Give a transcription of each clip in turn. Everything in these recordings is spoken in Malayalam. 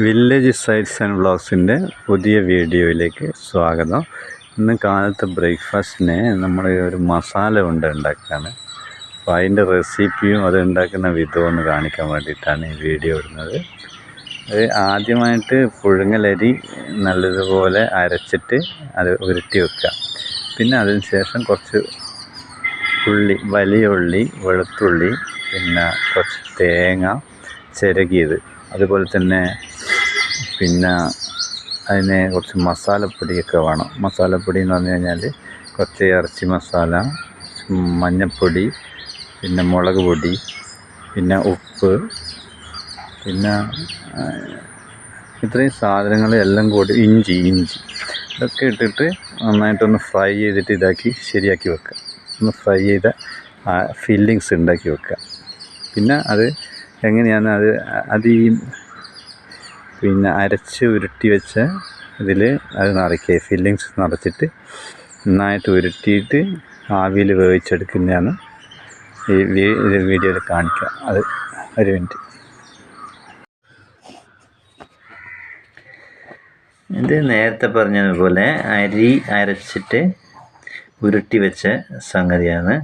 വില്ലേജ് സൈറ്റ്സ് ആൻഡ് വ്ളോഗ്സിന്റെ പുതിയ വീഡിയോയിലേക്ക് സ്വാഗതം. ഇന്ന് കാലത്ത് ബ്രേക്ക്ഫാസ്റ്റിന് നമ്മൾ ഒരു മസാല കൊണ്ട് ഉണ്ടാക്കുകയാണ് അപ്പോൾ അതിന്റെ റെസിപ്പിയും അത് ഉണ്ടാക്കുന്ന വിധവും ഒന്ന് കാണിക്കാൻ വേണ്ടിയിട്ടാണ് ഈ വീഡിയോ ഇടുന്നത്. അത് ആദ്യമായിട്ട് പുഴുങ്ങലരി നല്ലതുപോലെ അരച്ചിട്ട് അത് ഉരുട്ടി വെക്കുക. പിന്നെ അതിന് ശേഷം കുറച്ച് ഉള്ളി വലിയ ഉള്ളി വെളുത്തുള്ളി പിന്നെ കുറച്ച് തേങ്ങ ചിരകിയത്. അതുപോലെ തന്നെ പിന്നെ അതിന് കുറച്ച് മസാലപ്പൊടിയൊക്കെ വേണം. മസാലപ്പൊടി എന്ന് പറഞ്ഞു കഴിഞ്ഞാൽ കുറച്ച് ഇറച്ചി മസാല മഞ്ഞൾപ്പൊടി പിന്നെ മുളക് പൊടി പിന്നെ ഉപ്പ് പിന്നെ ഇത്രയും സാധനങ്ങൾ എല്ലാം കൂടി ഇഞ്ചി ഇഞ്ചി ഇതൊക്കെ ഇട്ടിട്ട് നന്നായിട്ടൊന്ന് ഫ്രൈ ചെയ്തിട്ട് ഇതാക്കി ശരിയാക്കി വെക്കുക. ഒന്ന് ഫ്രൈ ചെയ്ത ഫില്ലിങ്സ് ഉണ്ടാക്കി വെക്കുക. പിന്നെ അത് എങ്ങനെയാണ് അത് അത് ഈ പിന്നെ അരച്ച് ഉരുട്ടി വെച്ച ഇതിൽ അത് നിറയ്ക്കുക. ഫില്ലിങ്സ് നിറച്ചിട്ട് നന്നായിട്ട് ഉരുട്ടിയിട്ട് ആവിയിൽ വേവിച്ചെടുക്കുന്നതാണ് ഈ വീഡിയോയിൽ കാണിക്കുക. അത് ഒരു മിനിറ്റ്. ഇത് നേരത്തെ പറഞ്ഞതുപോലെ അരി അരച്ചിട്ട് ഉരുട്ടി വെച്ച സംഗതിയാണ്.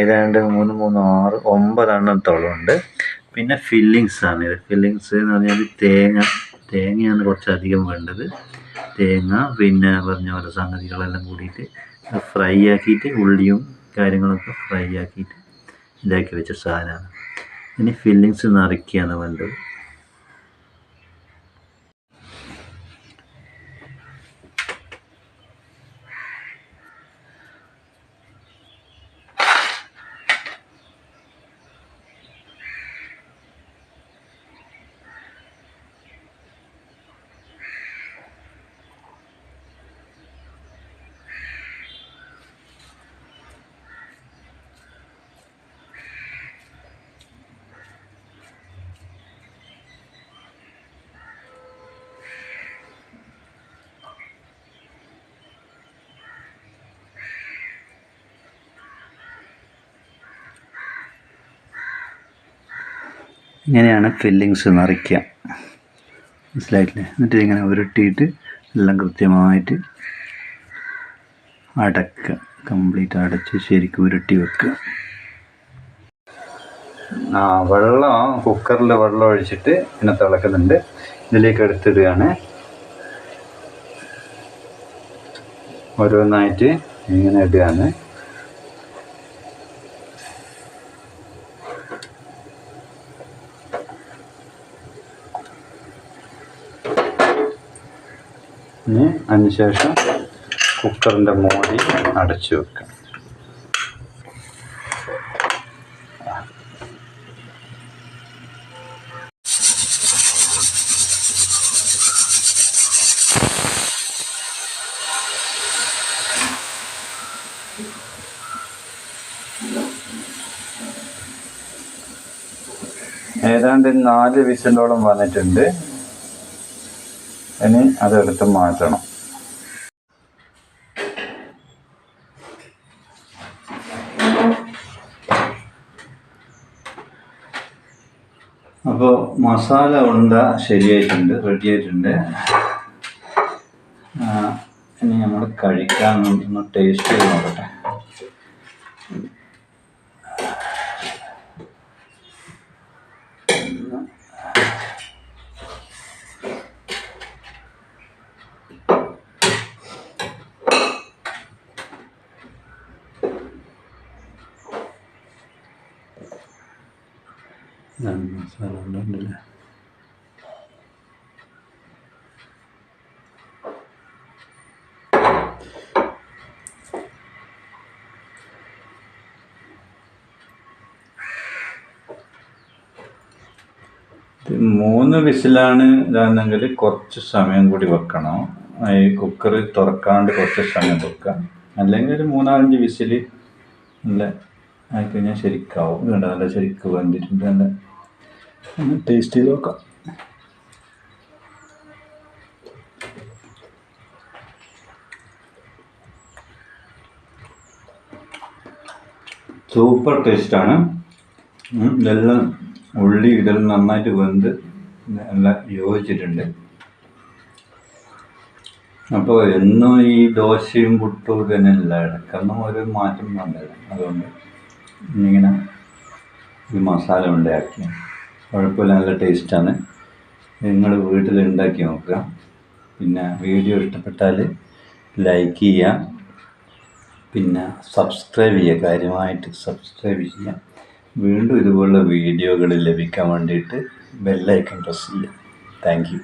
ഏതാണ്ട് മൂന്ന് മൂന്ന് ആറ് ഒമ്പതെണ്ണത്തോളം ഉണ്ട്. പിന്നെ ഫില്ലിങ്സ് ആണ് ഇത്. ഫില്ലിങ്സ് എന്ന് പറഞ്ഞാൽ തേങ്ങ തേങ്ങയാണ് കുറച്ചധികം വേണ്ടത്. തേങ്ങ പിന്നെ പറഞ്ഞ പോലെ സംഗതികളെല്ലാം കൂടിയിട്ട് ഫ്രൈ ആക്കിയിട്ട് ഉള്ളിയും കാര്യങ്ങളൊക്കെ ഫ്രൈ ആക്കിയിട്ട് ഇതാക്കി വെച്ച സാധനമാണ്. ഇനി ഫില്ലിങ്സ് നിറയ്ക്കുകയാണ് വേണ്ടത്. ഇങ്ങനെയാണ് ഫില്ലിങ്സ് നിറയ്ക്കുക മനസ്സിലായിട്ടില്ലേ? എന്നിട്ട് ഇങ്ങനെ ഉരുട്ടിയിട്ട് എല്ലാം കൃത്യമായിട്ട് അടക്കുക. കംപ്ലീറ്റ് അടച്ച് ശരിക്കും ഉരുട്ടി വെക്കുക. ആ വെള്ളം കുക്കറിൽ വെള്ളം ഒഴിച്ചിട്ട് പിന്നെ തിളക്കുന്നുണ്ട്. ഇതിലേക്ക് എടുത്തിടുകയാണ്. ഓരോന്നായിട്ട് ഇങ്ങനെ ഇടുകയാണ്. ഇനി അതിനുശേഷം കുക്കറിന്റെ മൂടി അടച്ചു വെക്കാം ഏതാണ്ട് നാല് വിസിലോളം വന്നിട്ടുണ്ട്. ഇനി അതെടുത്ത് മാറ്റണം. അപ്പോൾ മസാല ഉണ്ട ശരിയായിട്ടുണ്ട് റെഡിയായിട്ടുണ്ട്. ഇനി നമ്മൾ കഴിക്കാൻ ഒന്ന് ടേസ്റ്റ് ചെയ്ത് നോക്കട്ടെ. ഇതാണ് മസാല ഉണ്ടല്ലേ മൂന്ന് വിസിലാണ് ഇതാണെങ്കിൽ കുറച്ച് സമയം കൂടി വെക്കണം. ഈ കുക്കർ തുറക്കാണ്ട് കുറച്ച് സമയം വെക്കാം അല്ലെങ്കിൽ ഒരു മൂന്നാലഞ്ച് വിസിൽ നല്ല ആയിക്കഴിഞ്ഞാൽ ശരിക്കാവും. വേണ്ട നല്ല ശരിക്ക് വന്നിട്ടുണ്ട് നല്ല ഒന്ന് ടേസ്റ്റ് ചെയ്ത് നോക്കാം. സൂപ്പർ ടേസ്റ്റാണ് ഇതെല്ലാം ഉള്ളി ഇതെല്ലാം നന്നായിട്ട് വെന്ത് എല്ലാം യോജിച്ചിട്ടുണ്ട്. അപ്പോൾ എന്നും ഈ ദോശയും പുട്ടും തന്നെ അല്ല ഇടയ്ക്കൊന്നും ഒരു മാറ്റം വന്നില്ല. അതുകൊണ്ട് ഇങ്ങനെ ഈ മസാല ഉണ്ടാക്കി. കുഴപ്പമില്ല നല്ല ടേസ്റ്റാണ്. നിങ്ങൾ വീട്ടിൽ ഉണ്ടാക്കി നോക്കുക. പിന്നെ വീഡിയോ ഇഷ്ടപ്പെട്ടാൽ ലൈക്ക് ചെയ്യുക. പിന്നെ സബ്സ്ക്രൈബ് ചെയ്യുക. കാര്യമായിട്ട് സബ്സ്ക്രൈബ് ചെയ്യുക. വീണ്ടും ഇതുപോലുള്ള വീഡിയോകൾ ലഭിക്കാൻ വേണ്ടിയിട്ട് ബെല്ലൈക്കൺ പ്രസ് ചെയ്യുക. താങ്ക്